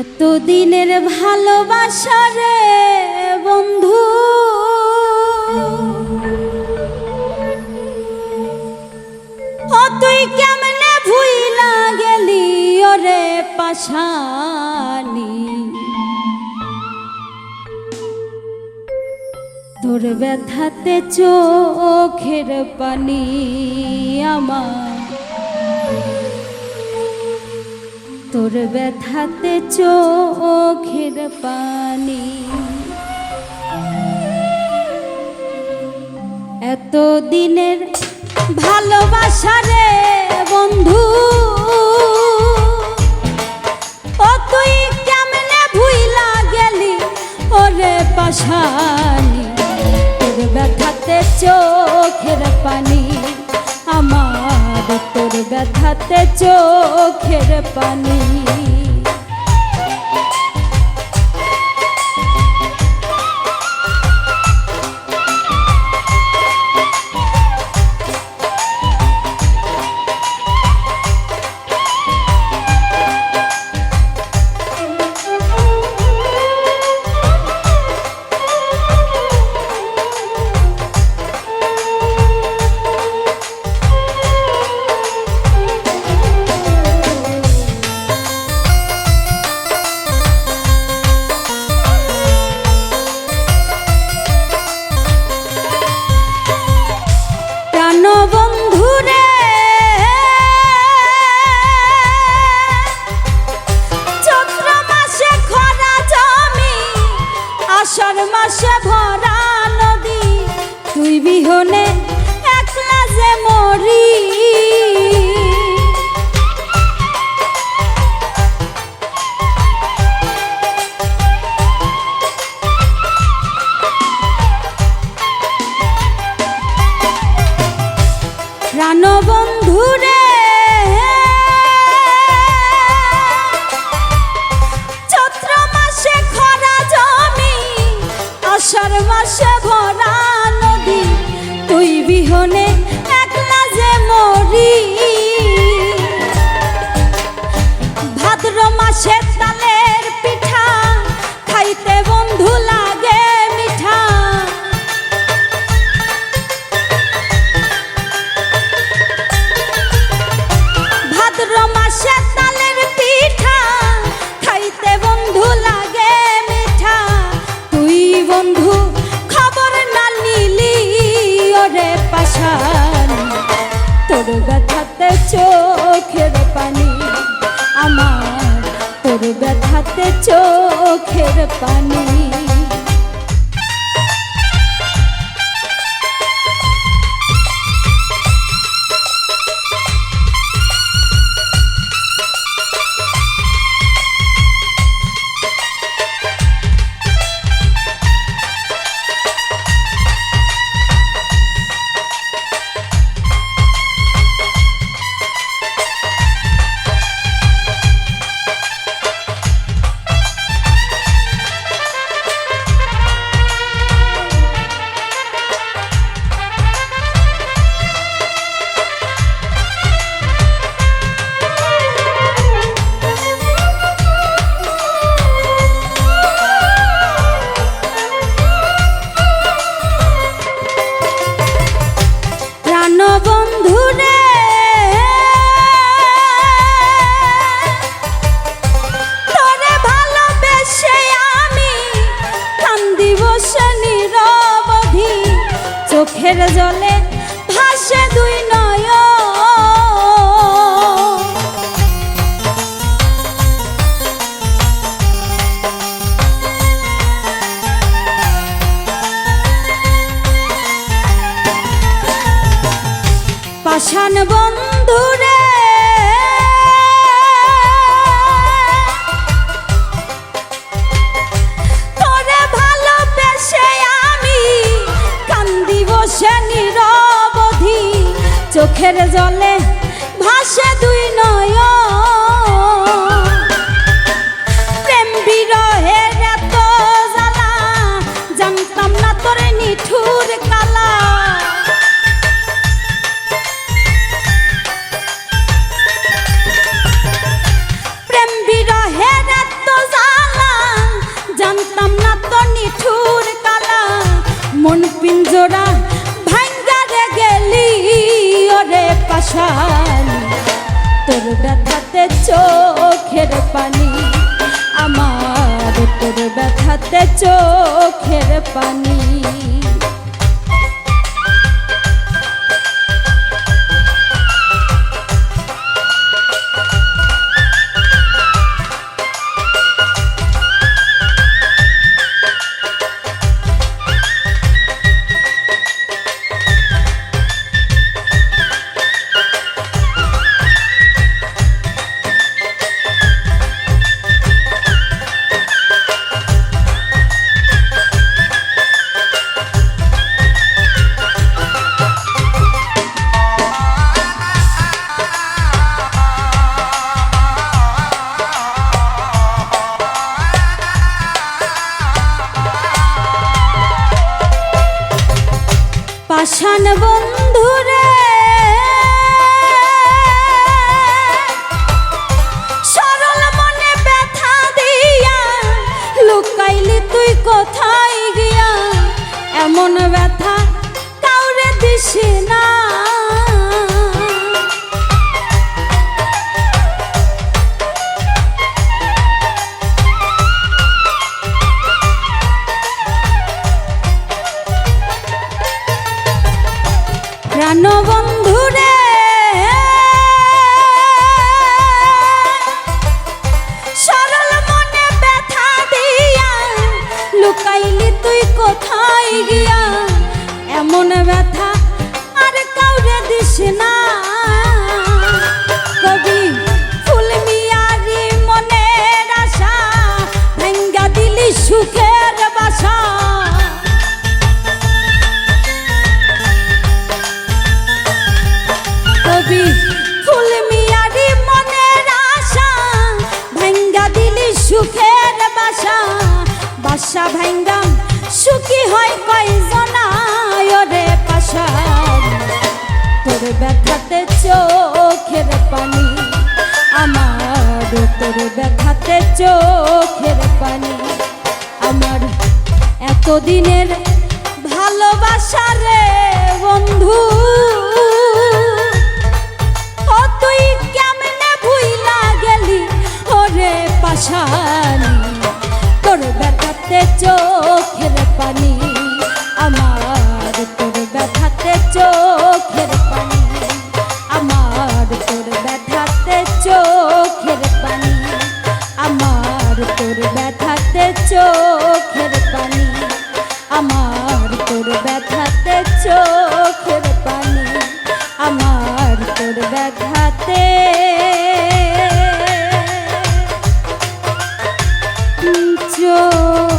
এতদিনের ভালোবাসা রে বন্ধু। ও তুই কেমনে ভুইলা গেলি ওরে পাশানি? তোর ব্যথাতে চোখের পানি আমার তোর ব্যথাতে চোখের পানি। এত দিনের ভালোবাসা রে বন্ধু, ও তুই কেমনে ভুইলা গেলি ওরে পাশানি? তোর ব্যথাতে চোখের তোর ব্যথাতে চোখের পানি। আষাঢ় মাসে ভরা নদী তুই বিহনে মাসে ভরা নদী তুই বিহনে একলা যে মরি। পাশান তোর ব্যথাতে চোখের পানি আমার তোর ব্যথাতে চোখের পানি। শালি তোর ব্যথাতে চোখের পানি আমার তোর ব্যথাতে চোখের পানি। পাষাণ বন্ধুরে। প্রাণবন্ধুরে সরল মনে কোথায় গিয়া? এমন ব্যথা আর কাউরে দিস না। ব্যথাতে চোখের পানি আমার তোর ব্যথাতে চোখের পানি। আমার এতদিনের ভালোবাসা রে তোর ব্যাঘাতে। চোখ